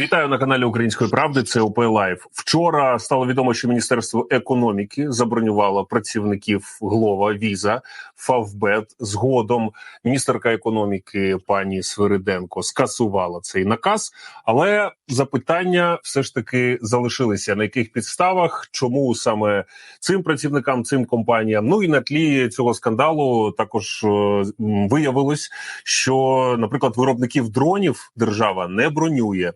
Вітаю на каналі Української правди. Це ОП Лайф. Вчора стало відомо, що Міністерство економіки забронювало працівників Глова Віза Фавбет. Згодом міністерка економіки пані Свириденко скасувала цей наказ. Але запитання все ж таки залишилися на яких підставах, чому саме цим працівникам, цим компаніям. Ну і на тлі цього скандалу також е, виявилось, що, наприклад, виробників дронів держава не бронює.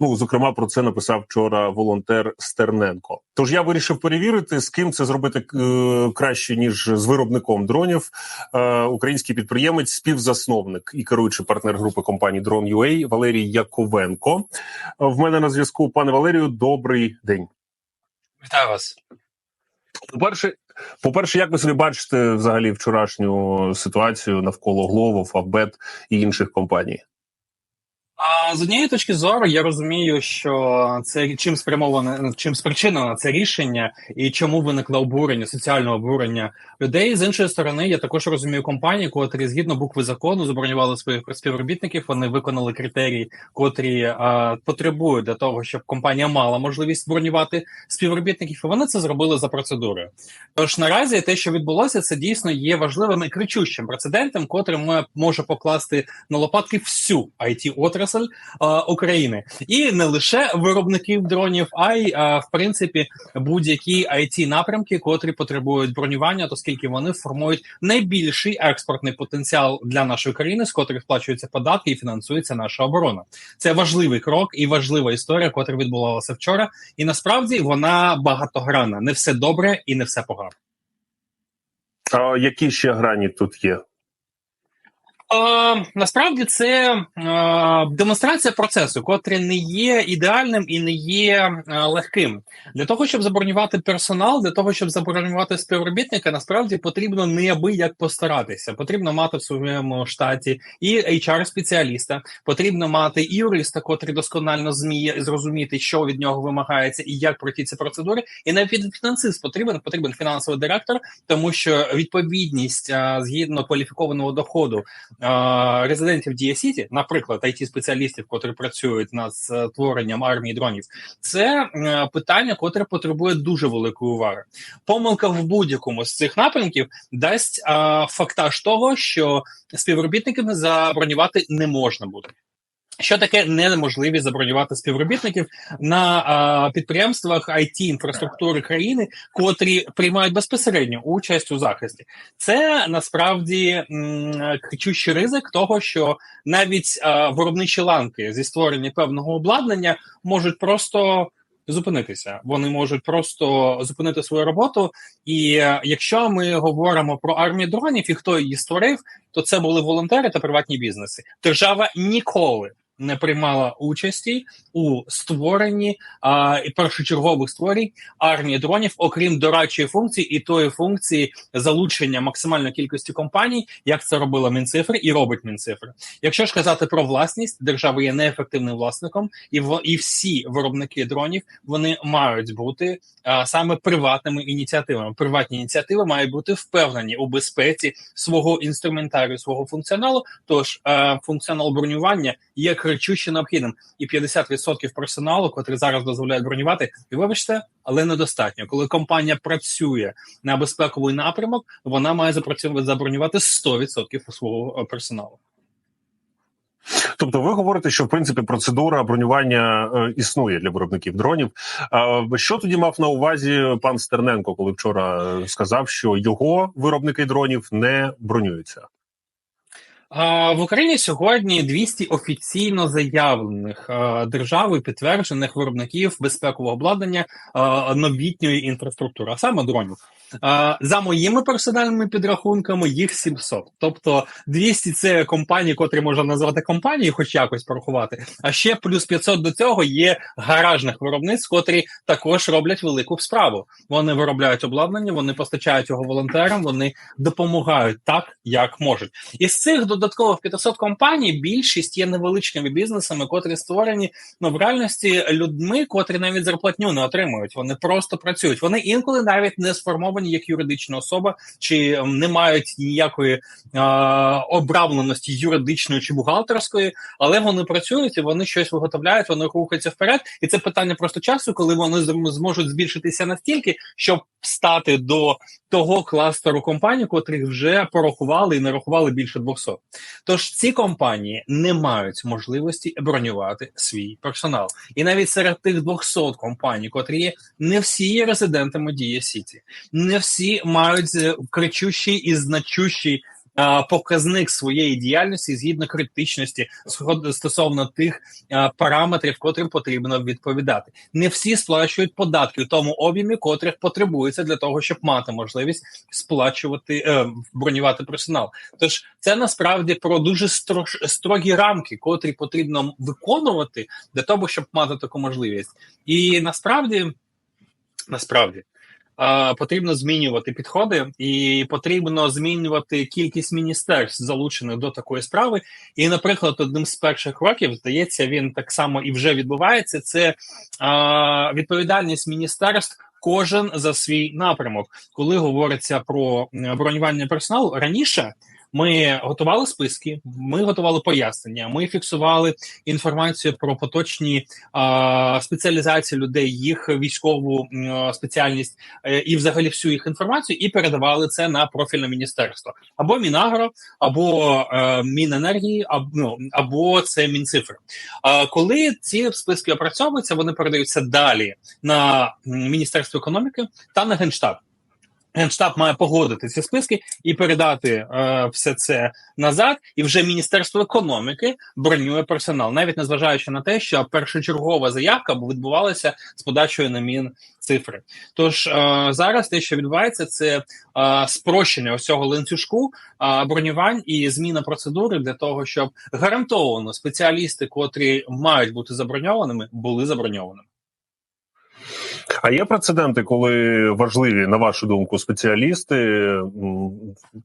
Ну зокрема, про це написав вчора волонтер Стерненко. Тож я вирішив перевірити, з ким це зробити е, краще ніж з виробником дронів. Е, український підприємець, співзасновник і керуючий партнер групи компанії Drone.ua Валерій Яковенко. В мене на зв'язку, пане Валерію, добрий день. Вітаю вас. По перше, по перше, як ви собі бачите взагалі вчорашню ситуацію навколо Глово, Фавбет і інших компаній? А з однієї точки зору я розумію, що це чим спрямоване, чим спричинено це рішення і чому виникло обурення, соціальне обурення людей. З іншої сторони, я також розумію компанії, котрі згідно букви закону забронювали своїх співробітників. Вони виконали критерії, котрі а, потребують для того, щоб компанія мала можливість бронювати співробітників. і Вони це зробили за процедурою. Тож наразі те, що відбулося, це дійсно є важливим і кричущим прецедентом, котрим може покласти на лопатки всю it отрасль а, України, і не лише виробників дронів, а й а, в принципі будь-які it напрямки, котрі потребують бронювання, оскільки вони формують найбільший експортний потенціал для нашої країни, з котрих сплачуються податки і фінансується наша оборона. Це важливий крок і важлива історія, котра відбувалася вчора, і насправді вона багатогранна. Не все добре і не все погано. А які ще грані тут є? Насправді це демонстрація процесу, котрий не є ідеальним і не є легким. Для того щоб забронювати персонал, для того щоб забронювати співробітника, насправді потрібно неабияк постаратися. Потрібно мати в своєму штаті і hr спеціаліста, потрібно мати і юриста, котрий досконально зміє зрозуміти, що від нього вимагається і як пройти ці процедури. І навіть фінансист потрібен потрібен фінансовий директор, тому що відповідність згідно кваліфікованого доходу резидентів Дія Сіті, наприклад, it спеціалістів, котрі працюють над створенням армії дронів, це е, питання, котре потребує дуже великої уваги. Помилка в будь-якому з цих напрямків дасть фактаж того, що співробітників забронювати не можна буде. Що таке неможливість забронювати співробітників на а, підприємствах it інфраструктури країни, котрі приймають безпосередню участь у захисті? Це насправді м, кричущий ризик того, що навіть а, виробничі ланки зі створення певного обладнання можуть просто зупинитися. Вони можуть просто зупинити свою роботу. І е, якщо ми говоримо про армію дронів і хто її створив, то це були волонтери та приватні бізнеси. Держава ніколи не приймала участі у створенні а, першочергових створень армії дронів, окрім дорадчої функції і тої функції залучення максимальної кількості компаній, як це робила Мінцифри і робить Мінцифри. Якщо ж казати про власність, держава є неефективним власником, і в і всі виробники дронів вони мають бути а, саме приватними ініціативами. Приватні ініціативи мають бути впевнені у безпеці свого інструментарію, свого функціоналу. Тож а, функціонал бронювання є кричуще необхідним, і 50% персоналу, котрий зараз дозволяють бронювати, і вибачте, але недостатньо. Коли компанія працює на безпековий напрямок, вона має запрацювати забронювати 100% свого е, персоналу. Тобто, ви говорите, що в принципі процедура бронювання е, існує для виробників дронів. А що тоді мав на увазі пан Стерненко, коли вчора сказав, що його виробники дронів не бронюються? В Україні сьогодні 200 офіційно заявлених державою підтверджених виробників безпекового обладнання новітньої інфраструктури, а саме дронів. За моїми персональними підрахунками, їх 700. Тобто 200 – це компанії, котрі можна назвати компанією, хоч якось порахувати. А ще плюс 500 до цього є гаражних виробництв, котрі також роблять велику справу. Вони виробляють обладнання, вони постачають його волонтерам, вони допомагають так, як можуть. Із цих додаткових 500 компаній більшість є невеличкими бізнесами, котрі створені ну в реальності людьми, котрі навіть зарплатню не отримують. Вони просто працюють. Вони інколи навіть не сформовані як юридична особа, чи не мають ніякої а, обравленості юридичної чи бухгалтерської, але вони працюють і вони щось виготовляють, вони рухаються вперед. І це питання просто часу, коли вони зможуть збільшитися настільки, щоб стати до того кластеру компаній, котрих вже порахували і нарахували більше 200. Тож ці компанії не мають можливості бронювати свій персонал, і навіть серед тих 200 компаній, котрі є, не всі є резидентами Дія Сіті, не всі мають е, кричущий і значущий показник своєї діяльності згідно критичності стосовно тих параметрів, котрим потрібно відповідати. Не всі сплачують податки в тому об'ємі, котрих потребується для того, щоб мати можливість сплачувати е, бронювати персонал. Тож це насправді про дуже строж, строгі рамки, котрі потрібно виконувати для того, щоб мати таку можливість, і насправді насправді потрібно змінювати підходи, і потрібно змінювати кількість міністерств, залучених до такої справи. І, наприклад, одним з перших кроків здається, він так само і вже відбувається. Це відповідальність міністерств. Кожен за свій напрямок, коли говориться про бронювання персоналу раніше. Ми готували списки, ми готували пояснення. Ми фіксували інформацію про поточні а, спеціалізації людей, їх військову а, спеціальність е, і, взагалі, всю їх інформацію, і передавали це на профільне міністерство або Мінагро, або е, Міненергії, або ну, або це Мінцифри. Коли ці списки опрацьовуються, вони передаються далі на міністерство економіки та на генштаб. Генштаб має погодити ці списки і передати е, все це назад. І вже міністерство економіки бронює персонал, навіть незважаючи на те, що першочергова заявка відбувалася з подачою на мін цифри. Тож е, зараз те, що відбувається, це е, спрощення ось цього ланцюжку е, бронювань і зміна процедури для того, щоб гарантовано спеціалісти, котрі мають бути заброньованими, були заброньованими. А є прецеденти, коли важливі, на вашу думку, спеціалісти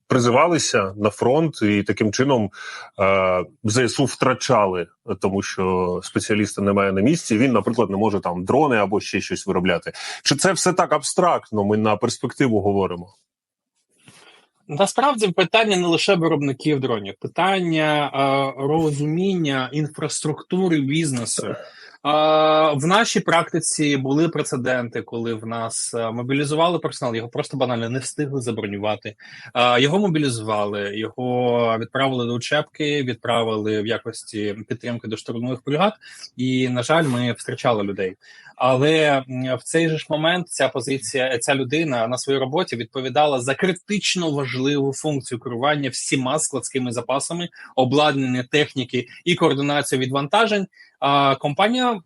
призивалися на фронт і таким чином е, ЗСУ втрачали, тому що спеціаліста немає на місці. Він, наприклад, не може там дрони або ще щось виробляти. Чи це все так абстрактно? Ми на перспективу говоримо? Насправді питання не лише виробників дронів, питання е, розуміння інфраструктури бізнесу. В нашій практиці були прецеденти, коли в нас е, мобілізували персонал, його просто банально не встигли забронювати. Його мобілізували, його відправили до учебки, відправили в якості підтримки до штурмових бригад. І на жаль, ми втрачали людей. Але в цей же ж момент ця позиція, ця людина на своїй роботі відповідала за критично важливу функцію керування всіма складськими запасами, обладнання техніки і координацію відвантажень. Компанія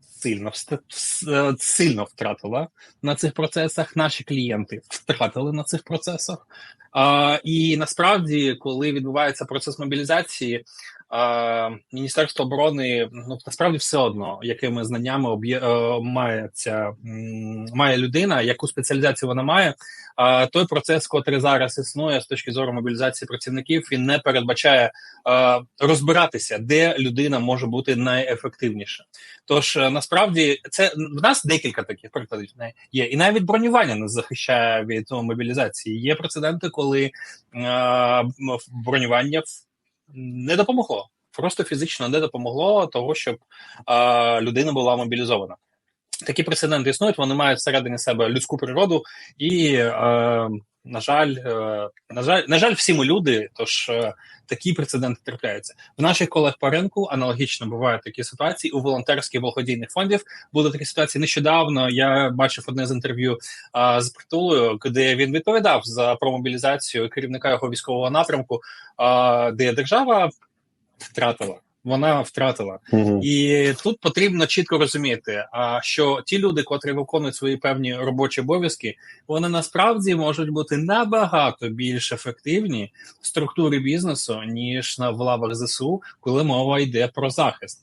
сильно сильно втратила на цих процесах. Наші клієнти втратили на цих процесах. І насправді, коли відбувається процес мобілізації, Міністерство оборони ну насправді все одно, якими знаннями об'є е, має ця має людина, яку спеціалізацію вона має. А той процес, котрий зараз існує з точки зору мобілізації працівників, він не передбачає розбиратися, де людина може бути найефективніша. Тож е, насправді це в нас декілька таких прикладів є, і навіть бронювання не захищає від мобілізації. Є прецеденти, коли бронювання не допомогло. Просто фізично не допомогло того, щоб е, людина була мобілізована. Такі прецеденти існують, вони мають всередині себе людську природу, і, е, на жаль, е, на жаль, на жаль, всі ми люди, тож е, такі прецеденти трапляються. В наших колег по ринку аналогічно бувають такі ситуації. У волонтерських благодійних фондів були такі ситуації. Нещодавно я бачив одне з інтерв'ю е, з притулою, де він відповідав за про мобілізацію керівника його військового напрямку, е, де держава втратила вона втратила, угу. і тут потрібно чітко розуміти, а що ті люди, котрі виконують свої певні робочі обов'язки, вони насправді можуть бути набагато більш ефективні в структурі бізнесу ніж на в лавах зсу, коли мова йде про захист.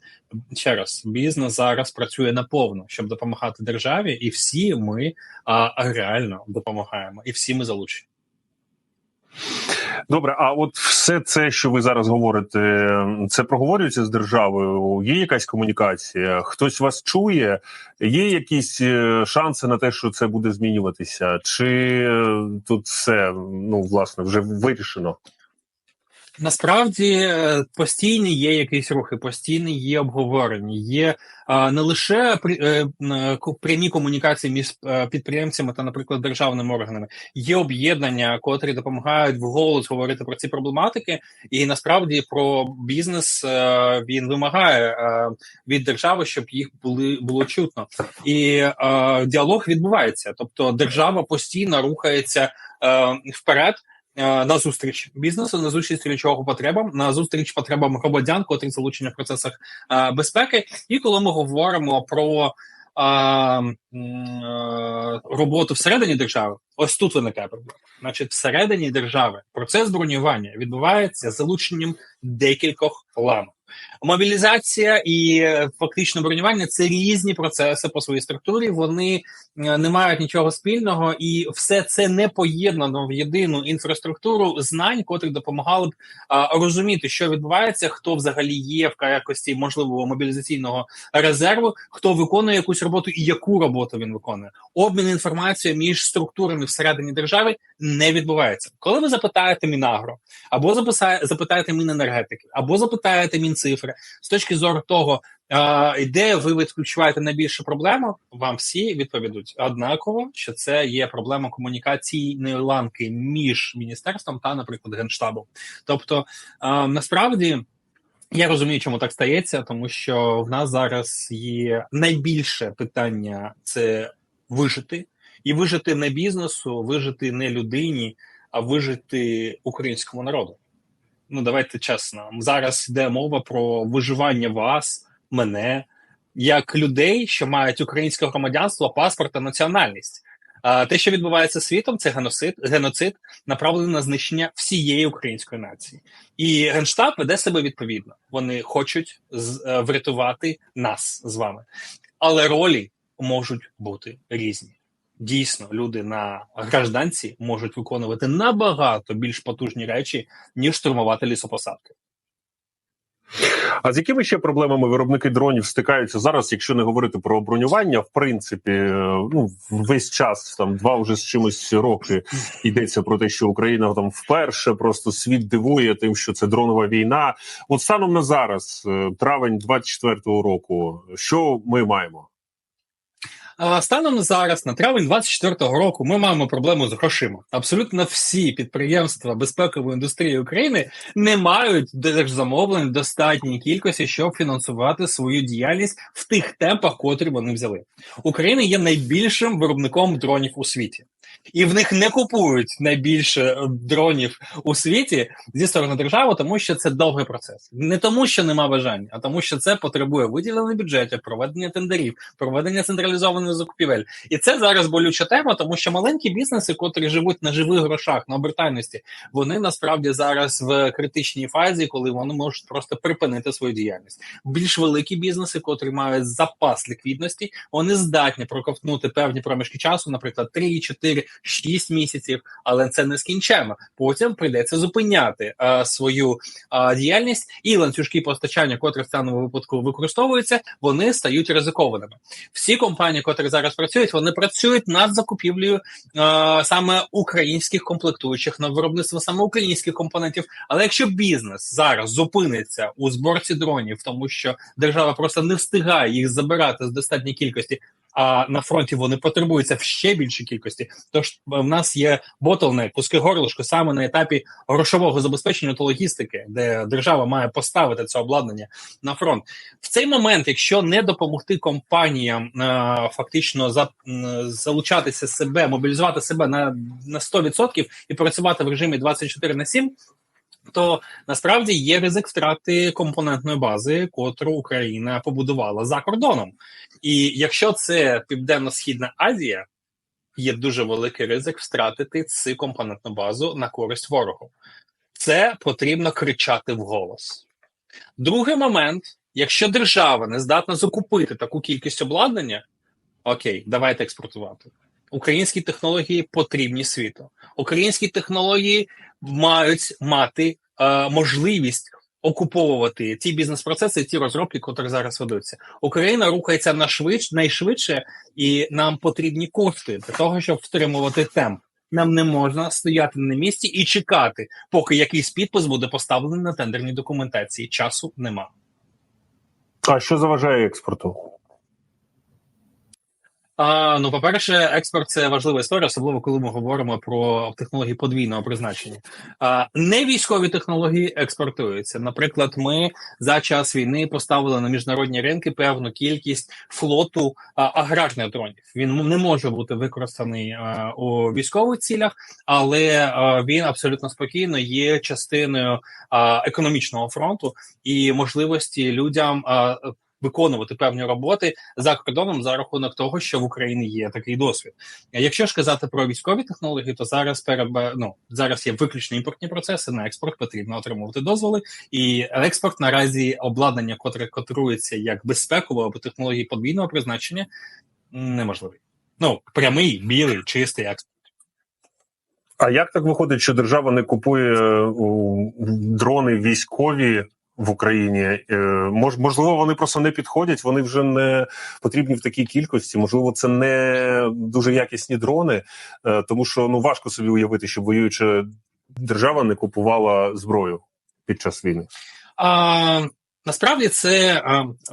Ще раз бізнес зараз працює наповну, щоб допомагати державі, і всі ми а, реально допомагаємо, і всі ми залучені. Добре, а от все це, що ви зараз говорите, це проговорюється з державою? Є якась комунікація? Хтось вас чує? Є якісь е, шанси на те, що це буде змінюватися? Чи е, тут все ну власне вже вирішено? Насправді е, постійні є якісь рухи, постійні є обговорення, є а, не лише при, е, прямі комунікації між е, підприємцями та, наприклад, державними органами, є об'єднання, котрі допомагають вголос говорити про ці проблематики, і насправді про бізнес е, він вимагає е, від держави, щоб їх були було чутно, і е, діалог відбувається, тобто держава постійно рухається вперед. Е, на зустріч бізнесу, на зустріч його потребам, на зустріч потребам громадян, котрі залучені в процесах е, безпеки. І коли ми говоримо про а, роботу всередині держави, ось тут виникає проблема. Значить, всередині держави процес бронювання відбувається залученням декількох ламок. Мобілізація і е, фактично бронювання це різні процеси по своїй структурі. Вони е, не мають нічого спільного, і все це не поєднано в єдину інфраструктуру знань, котрі допомагали б а, розуміти, що відбувається, хто взагалі є в якості можливого мобілізаційного резерву, хто виконує якусь роботу і яку роботу він виконує. Обмін інформацією між структурами всередині держави не відбувається. Коли ви запитаєте Мінагро, або запитаєте Міненергетики, або запитаєте Мінцифри з точки зору того, де ви відключаєте найбільшу проблему, вам всі відповідуть однаково, що це є проблема комунікаційної ланки між міністерством та, наприклад, генштабом. Тобто насправді. Я розумію, чому так стається, тому що в нас зараз є найбільше питання це вижити, і вижити не бізнесу, вижити не людині, а вижити українському народу. Ну давайте чесно. Зараз йде мова про виживання вас, мене, як людей, що мають українське громадянство, паспорт та національність. А те, що відбувається світом, це геноцид, геноцид, направлений на знищення всієї української нації, і генштаб веде себе відповідно. Вони хочуть з, врятувати нас з вами, але ролі можуть бути різні дійсно люди на гражданці можуть виконувати набагато більш потужні речі, ніж штурмувати лісопосадки. А з якими ще проблемами виробники дронів стикаються зараз, якщо не говорити про бронювання, в принципі, ну весь час там два вже з чимось роки йдеться про те, що Україна там вперше просто світ дивує тим, що це дронова війна. От станом на зараз, е, травень 24-го року, що ми маємо? Станом зараз, на травень 24-го року, ми маємо проблему з грошима. Абсолютно всі підприємства безпекової індустрії України не мають держзамовлень в достатній кількості, щоб фінансувати свою діяльність в тих темпах, котрі вони взяли. Україна є найбільшим виробником дронів у світі і в них не купують найбільше е, дронів у світі зі сторони держави, тому що це довгий процес, не тому, що нема бажання, а тому, що це потребує виділення бюджетів, проведення тендерів, проведення централізованих закупівель. І це зараз болюча тема, тому що маленькі бізнеси, котрі живуть на живих грошах, на обертальності, вони насправді зараз в критичній фазі, коли вони можуть просто припинити свою діяльність. Більш великі бізнеси, котрі мають запас ліквідності, вони здатні проковтнути певні проміжки часу, наприклад, 3, 4, 6 місяців, але це не скінчено. Потім прийдеться зупиняти а, е, свою а, е, діяльність і ланцюжки постачання, котрі в даному випадку використовуються, вони стають ризикованими. Всі компанії, котрі зараз працюють, вони працюють над закупівлею а, е, саме українських комплектуючих на виробництво саме українських компонентів. Але якщо бізнес зараз зупиниться у зборці дронів, тому що держава просто не встигає їх забирати з достатньої кількості, а на фронті вони потребуються в ще більшій кількості. Тож е, в нас є ботлнек, пуски горлишко саме на етапі грошового забезпечення та логістики, де держава має поставити це обладнання на фронт. В цей момент, якщо не допомогти компаніям е, фактично за залучатися себе, мобілізувати себе на на 100% і працювати в режимі 24 на 7, то насправді є ризик втрати компонентної бази, котру Україна побудувала за кордоном. І якщо це Південно-Східна Азія, є дуже великий ризик втратити цю компонентну базу на користь ворогу. Це потрібно кричати вголос. Другий момент: якщо держава не здатна закупити таку кількість обладнання, окей, давайте експортувати. Українські технології потрібні світу. Українські технології мають мати е, можливість окуповувати ті бізнес-процеси, ті розробки, котрі зараз ведуться. Україна рухається на швидш, найшвидше, і нам потрібні кошти для того, щоб втримувати темп. Нам не можна стояти на місці і чекати, поки якийсь підпис буде поставлений на тендерній документації. Часу нема. А що заважає експорту? А, ну, по-перше, експорт це важлива історія, особливо коли ми говоримо про технології подвійного призначення. А, не військові технології експортуються. Наприклад, ми за час війни поставили на міжнародні ринки певну кількість флоту а, аграрних дронів. Він не може бути використаний а, у військових цілях, але а, він абсолютно спокійно є частиною а, економічного фронту і можливості людям. А, виконувати певні роботи за кордоном за рахунок того, що в Україні є такий досвід. Якщо ж казати про військові технології, то зараз переб... ну, зараз є виключно імпортні процеси. На експорт потрібно отримувати дозволи, і експорт наразі обладнання, котре котрується як безпекове або технології подвійного призначення, неможливий. Ну прямий, білий, чистий експорт. А як так виходить, що держава не купує дрони військові в Україні. Е, мож, можливо, вони просто не підходять, вони вже не потрібні в такій кількості. Можливо, це не дуже якісні дрони, е, тому що ну важко собі уявити, що воююча держава не купувала зброю під час війни. А, Насправді це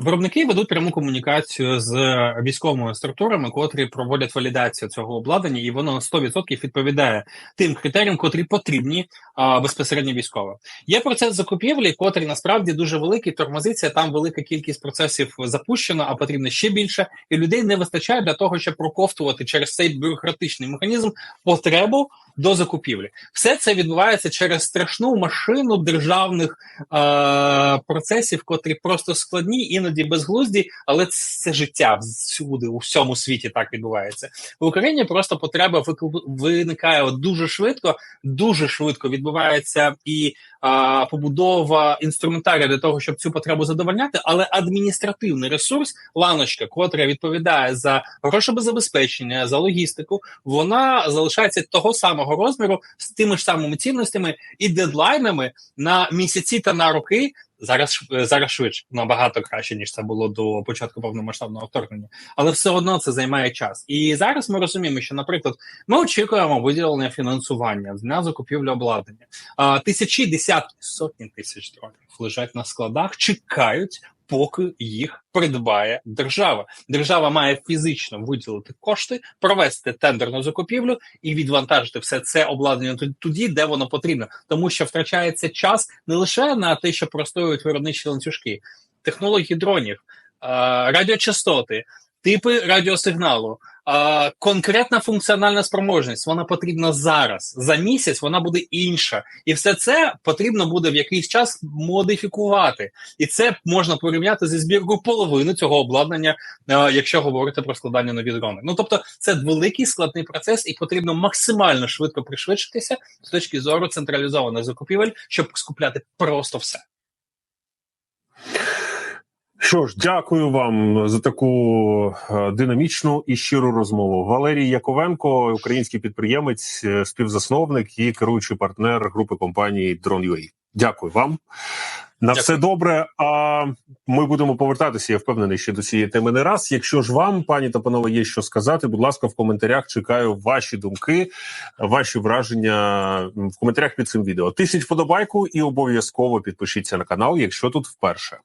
виробники ведуть пряму комунікацію з військовими структурами, котрі проводять валідацію цього обладнання, і воно на 100% відповідає тим критеріям, котрі потрібні а, безпосередньо військово. Є процес закупівлі, котрий насправді дуже великий. Тормозиція там велика кількість процесів запущена, а потрібно ще більше, і людей не вистачає для того, щоб проковтувати через цей бюрократичний механізм потребу до закупівлі. Все це відбувається через страшну машину державних е, процесів, котрі просто складні, іноді безглузді, але це життя всюди у всьому світі так відбувається. В Україні просто потреба виникає дуже швидко, дуже швидко відбувається і а, побудова інструментарія для того, щоб цю потребу задовольняти, але адміністративний ресурс, ланочка, котра відповідає за грошове забезпечення, за логістику, вона залишається того самого розміру з тими ж самими цінностями і дедлайнами на місяці та на роки. Зараз зараз швидше набагато краще ніж це було до початку повномасштабного вторгнення, але все одно це займає час. І зараз ми розуміємо, що, наприклад, ми очікуємо виділення фінансування на закупівлю обладнання. А, Тисячі, десятки, сотні тисяч дронів лежать на складах, чекають поки їх придбає держава. Держава має фізично виділити кошти, провести тендерну закупівлю і відвантажити все це обладнання тоді, де воно потрібно, тому що втрачається час не лише на те, що простоюють виробничі ланцюжки, технології дронів, радіочастоти, типи радіосигналу а, конкретна функціональна спроможність вона потрібна зараз. За місяць вона буде інша, і все це потрібно буде в якийсь час модифікувати, і це можна порівняти зі збіркою половини цього обладнання, а, якщо говорити про складання нові дрони. Ну тобто, це великий складний процес, і потрібно максимально швидко пришвидшитися з точки зору централізованих закупівель, щоб скупляти просто все. Що ж, дякую вам за таку е, динамічну і щиру розмову. Валерій Яковенко, український підприємець, е, співзасновник і керуючий партнер групи компанії Drone.ua. Дякую вам. На Дякую. все добре. А ми будемо повертатися. Я впевнений, ще до цієї теми не раз. Якщо ж вам, пані та панове, є що сказати, будь ласка, в коментарях чекаю ваші думки, ваші враження в коментарях під цим відео. Тисяч вподобайку і обов'язково підпишіться на канал, якщо тут вперше.